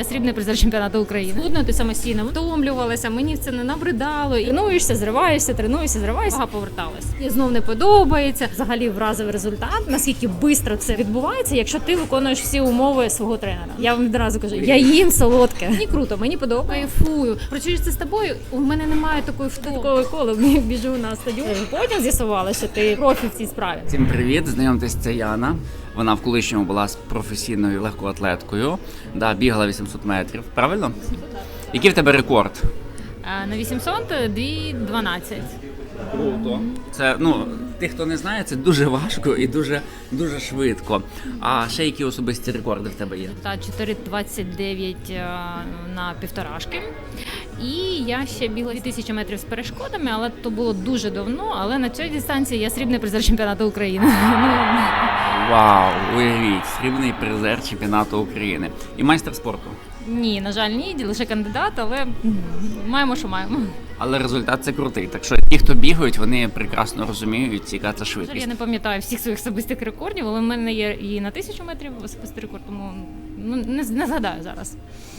Я срібний призер чемпіонату України. Худнути самостійно втомлювалася, мені це не набридало. І Тренуєшся, зриваєшся, тренуєшся, зриваєшся. Вага поверталась. І знов не подобається. Взагалі вразив результат. Наскільки швидко це відбувається, якщо ти виконуєш всі умови свого тренера. Я вам відразу кажу, я їм солодке. Мені круто, мені подобає. Кайфую. Працюєш це з тобою. У мене немає такої втоми. коли біжу на стадіон. Потім з'ясувала, що ти профі в цій справі. Всім привіт, знайомтесь, це Яна. Вона в колишньому була з професійною легкоатлеткою. Да, бігала 800 метрів. Правильно? Який в тебе рекорд? На 800 2.12. Круто. Це ну тих, хто не знає, це дуже важко і дуже дуже швидко. А ще які особисті рекорди в тебе є? Та 4.29 е, на півторашки. І я ще бігла 2000 метрів з перешкодами, але то було дуже давно. Але на цій дистанції я срібний призер чемпіонату України. Вау, уявіть, срібний призер чемпіонату України і майстер спорту. Ні, на жаль, ні, лише кандидат, але маємо, що маємо. Але результат це крутий. Так що ті, хто бігають, вони прекрасно розуміють, яка це жаль, швидкість. я не пам'ятаю всіх своїх особистих рекордів, але в мене є і на тисячу метрів особистий рекорд, тому ну, не, не згадаю зараз.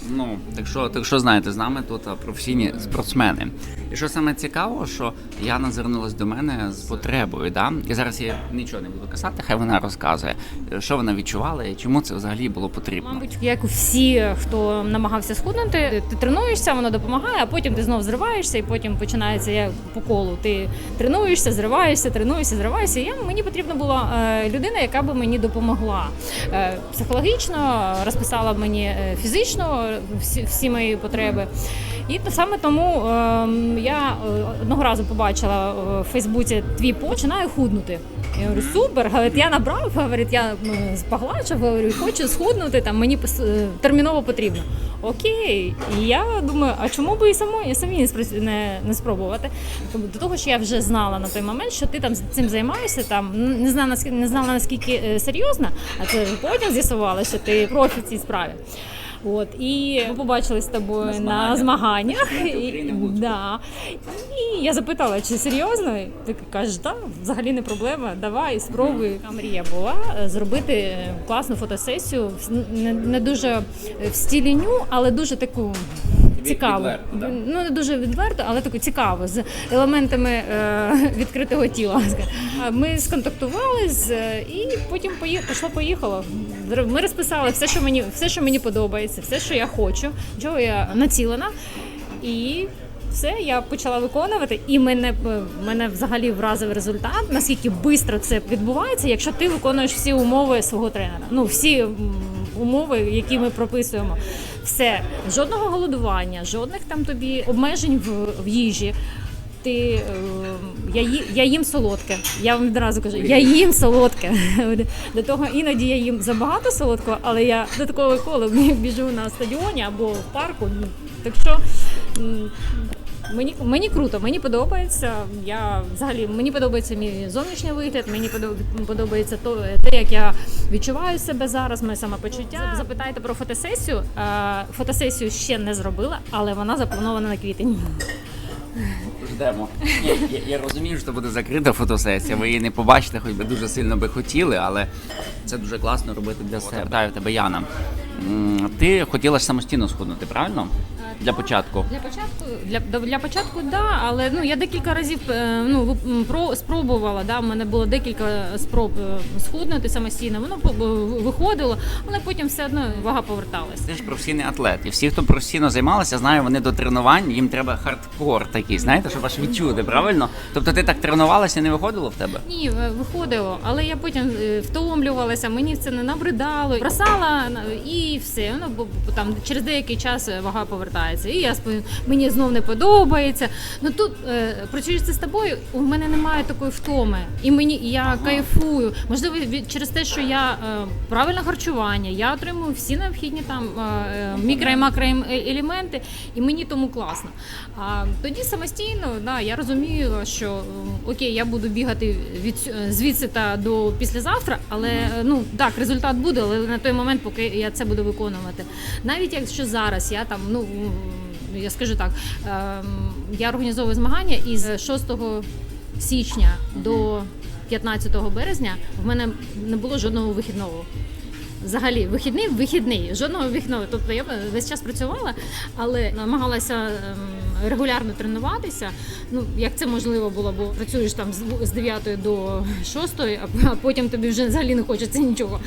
Ну, так що, так що знаєте, з нами тут професійні спортсмени. І що саме цікаво, що Яна звернулась до мене з потребою. Да? І зараз я нічого не буду казати, хай вона розказує, що вона відчувала і чому це взагалі було потрібно. Мабуть, як всі, хто намагався схуднути, ти тренуєшся, воно допомагає, а потім ти знов зриваєшся, і потім починається як по колу. Ти тренуєшся, зриваєшся, тренуєшся, зриваєшся. І я, мені потрібна була е, людина, яка би мені допомогла Е, психологічно, розписала мені е, фізично всі, всі мої потреби. І то саме тому е, я е, одного разу побачила е, в Фейсбуці твій починаю худнути. Я говорю, супер, говорить, я набрав, говорить, я ну, погладшив, говорю, хочу схуднути, там мені е, терміново потрібно. Окей. І я думаю, а чому би і самої самі не, спро- не, не спробувати? До того, що я вже знала на той момент, що ти там цим займаєшся, там не знала наскільки не знала наскільки серйозно, а це потім з'ясувала, що ти профі в цій справі. От і ми побачили з тобою на змаганнях. змаганнях. І, да. і я запитала, чи серйозно? Ти кажеш, так, взагалі не проблема. Давай, спробуй. Така мрія була е, зробити е, класну фотосесію, не, не дуже е, в стилі ню, але дуже таку. Цікаво, відверто, да. ну не дуже відверто, але таку цікаво з елементами е, відкритого тіла. Ми сконтактували з і потім пої- пішло поїхало. Ми розписали все, що мені все, що мені подобається, все, що я хочу, чого я націлена, і все я почала виконувати. І мене мене взагалі вразив результат. Наскільки швидко це відбувається, якщо ти виконуєш всі умови свого тренера. Ну всі умови, які ми прописуємо. Все, жодного голодування, жодних там тобі обмежень в, в їжі. Ти е, я, ї- я їм солодке. Я вам відразу кажу, я їм солодке. До того іноді я їм забагато солодкого, але я до такого коли біжу на стадіоні або в парку. Ну, Так що мені, мені круто, мені подобається. Я взагалі мені подобається мій зовнішній вигляд, мені подобається то, те, як я відчуваю себе зараз, моє самопочуття. Запитайте про фотосесію. Е, Фотосесію ще не зробила, але вона запланована на квітень. Ждемо. Я, я, я розумію, що це буде закрита фотосесія. Ви її не побачите, хоч би дуже сильно би хотіли, але це дуже класно робити для себе. Питаю тебе, Яна. Ти хотіла ж самостійно схуднути, правильно? Для початку. Для початку для, для початку, да, але ну я декілька разів е, ну про спробувала. Да, в мене було декілька спроб е, схуднути самостійно. Воно е, виходило, але потім все одно вага поверталася. Ти ж професійний атлет. І всі, хто професійно займалися, знаю, вони до тренувань, їм треба хардкор такий, знаєте, щоб аж відчути, правильно? Тобто ти так тренувалася не виходило в тебе? Ні, е, виходило, але я потім е, втомлювалася, мені це не набридало, бросала на- і все. Ну бо бо там через деякий час е, вага повертається. І я спо- мені знов не подобається. Ну тут е, працюєш це з тобою, у мене немає такої втоми, і мені і я кайфую. Можливо, від- через те, що я е, правильне харчування, я отримую всі необхідні там е, е, мікро і макроелементи, і мені тому класно. А тоді самостійно, да, я розумію, що м, окей, я буду бігати від е, звідси та до післязавтра, але е, ну так, результат буде, але на той момент, поки я це буду виконувати. Навіть якщо зараз я там, ну я скажу так, ем, я організовую змагання із 6 січня до 15 березня в мене не було жодного вихідного. Взагалі, вихідний вихідний, жодного вихідного. Тобто я весь час працювала, але намагалася ем, регулярно тренуватися. Ну як це можливо було, бо працюєш там з- з 9 до 6, а потім тобі вже взагалі не хочеться нічого.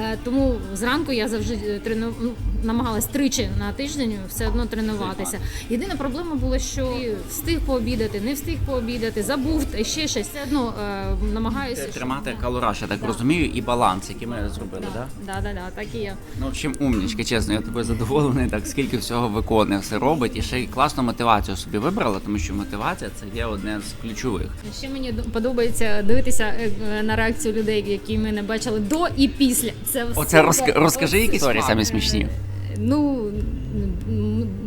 Е, Тому зранку я завжди трену... ну, намагалась тричі на тиждень все одно тренуватися. Єдина проблема була, що встиг пообідати, не встиг пообідати, забув ще щось. Все одно е, намагаюся щоб- Тримати калораж, я так Да. розумію, і баланс, який ми зробили? Да? Да, да, да, так і є. Ну, в общем, умнічка, чесно, я тобою задоволений, так скільки всього виконує, все робить, і ще й класну мотивацію собі вибрала, тому що мотивація це є одне з ключових. Ще мені подобається дивитися е, на реакцію людей, які мене бачили до і після. Це все Оце розка- розкажи, які історії самі смішні. Ну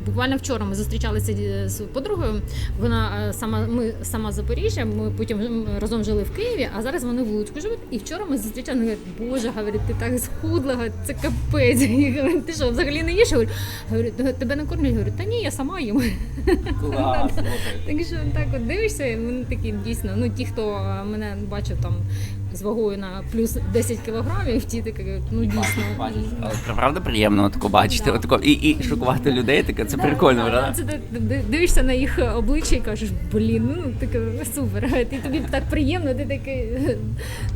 буквально вчора ми зустрічалися е, з подругою. Вона е, сама ми сама з Запоріжжя. Ми потім разом жили в Києві, а зараз вони в Луцьку живуть. І вчора ми зустрічали. Говорить, Боже, говорить, ти так схудла, це капець. Говорю, ти що, взагалі не їш? Говорю, говорю, тебе не кормлять? Говорю, та ні, я сама їм. Клас, Так що так от дивишся, і вони такі дійсно. Ну ті, хто е, мене бачив там з вагою на плюс 10 кілограмів, ті такі, ну дійсно. Але правда приємно тако бачити, Да. отако, і, і шокувати людей, таке це прикольно, Да, правда? Це ти ди- дивишся на їх обличчя і кажеш, блін, ну таке супер. Ти тобі так приємно, ти такий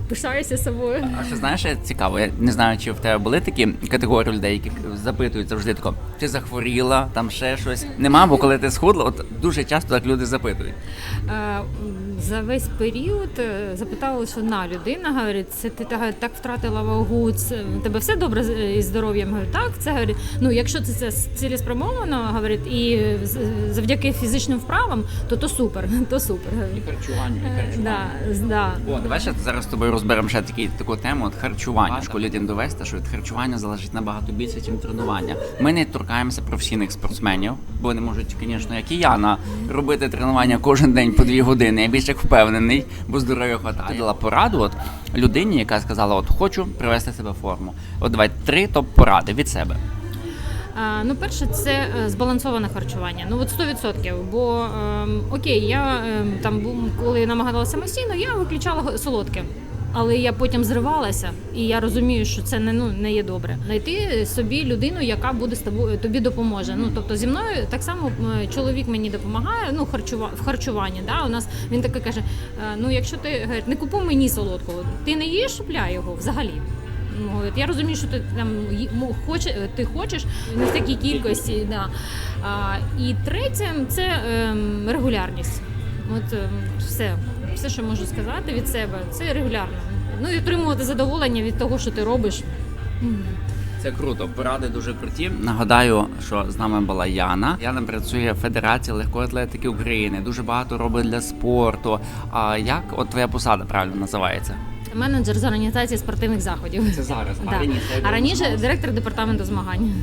пишаєшся собою. А що знаєш, цікаво, я не знаю, чи в тебе були такі категорії людей, які запитують завжди тако, ти захворіла, там ще щось. Нема, бо коли ти схудла, от дуже часто так люди запитують. Е, м, За весь період е, запитала, що на людина говорить, це ти так, так втратила вагу, це у тебе все добре з- із здоров'ям. Говорю, так, це говорить, ну якщо це, це цілеспрямовано, говорить, і з- завдяки фізичним вправам, то то супер, то супер. говорить. харчуванню, Е, Да, да. О, давай ще зараз з тобою розберемо ще такі, таку тему от харчування. Важко людям довести, що від харчування залежить набагато більше, ніж тренування. Ми не торкаємося професійних спортсменів, бо вони можуть, звісно, як і я, на робити тренування кожен день по дві години. Я більш як впевнений, бо здоров'я хватає. Ти дала пораду от людині, яка сказала: От хочу привести себе в форму. От давай три топ-поради від себе. Ну, перше, це е, збалансоване харчування. Ну, от 100%. Бо ем, окей, я ем, там коли намагалася самостійно, я виключала солодке. Але я потім зривалася, і я розумію, що це не ну не є добре. Знайти собі людину, яка буде з тобою тобі допоможе. Ну тобто зі мною так само чоловік мені допомагає. Ну харчува в харчуванні. Да, у нас він таке каже: «Е, ну якщо ти говорить, не купуй мені солодкого, ти не їш бля його взагалі. Ну, говорить, я розумію, що ти там хоче, ти хочеш не в такій кількості. Да. А, і третє це ем, регулярність. От ем, все, все, що можу сказати від себе, це регулярно. Ну і отримувати задоволення від того, що ти робиш. Це круто. Поради дуже круті. Нагадаю, що з нами була Яна. Яна працює в Федерації легкої атлетики України. Дуже багато робить для спорту. А як от твоя посада правильно називається? Менеджер з організації спортивних заходів. Це зараз. Да. А раніше директор департаменту змагань.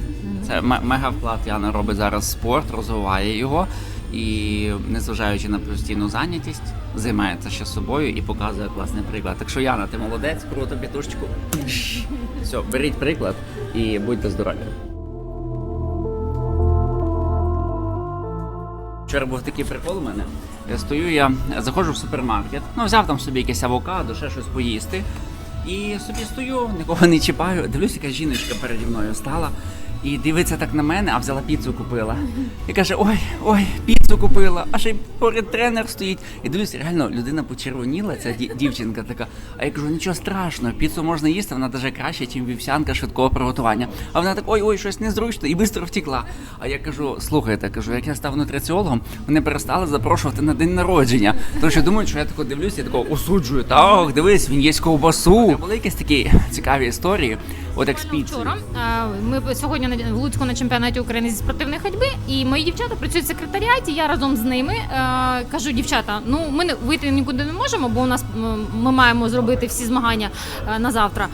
Це ме- мега вклад Яна робить зараз в спорт, розвиває його. І незважаючи на постійну зайнятість, займається ще собою і показує класний приклад. Так що Яна, ти молодець, круто пітушечку. Все, беріть приклад і будьте здорові. Вчора був такий прикол у мене. Я стою, я заходжу в супермаркет, ну взяв там собі якесь авокадо, ще щось поїсти. І собі стою, нікого не чіпаю. Дивлюсь, яка жіночка переді мною стала і дивиться так на мене, а взяла піцу купила. І каже: Ой, ой, піцу купила, а ще й поряд тренер стоїть. І дивлюсь, реально людина почервоніла, ця дівчинка така. А я кажу, нічого страшного, піцу можна їсти, вона навіть краще, ніж вівсянка швидкого приготування. А вона так, ой, ой, щось незручно, і швидко втекла. А я кажу, слухайте, кажу, як я став нутриціологом, вони перестали запрошувати на день народження. Тому що думають, що я тако дивлюся, я такого осуджую. Так, дивись, він їсть ковбасу. Були якісь такі цікаві історії. От як з піцею. Вчора ми сьогодні на- в Луцьку на чемпіонаті України зі спортивної ходьби, і мої дівчата працюють в секретаріаті. Я разом з ними е, кажу, дівчата, ну ми не вийти нікуди не можемо, бо у нас ми маємо зробити всі змагання е, на завтра.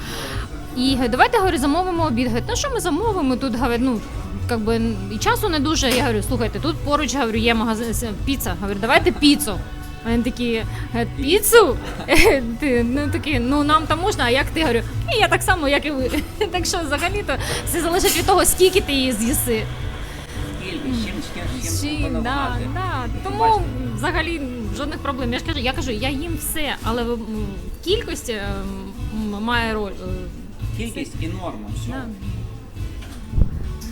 І давайте говорю, замовимо обід. Говорить, ну що ми замовимо? Тут говорить, ну. Как би і часу не дуже. Я говорю, слухайте, тут поруч говорю, є магазин піца. Говорю, давайте піцу. Вони такі, «Е, піцу? Е, Ти, ну такі, ну нам там можна, а як ти говорю? І я так само, як і ви. Так що взагалі-то все залежить від того, скільки ти її з'їси. Чи, да, да. Тому взагалі жодних проблем. Я ж кажу, я кажу, я їм все, але в м, кількості м, має роль. е, Кількість і норма. Все. Да.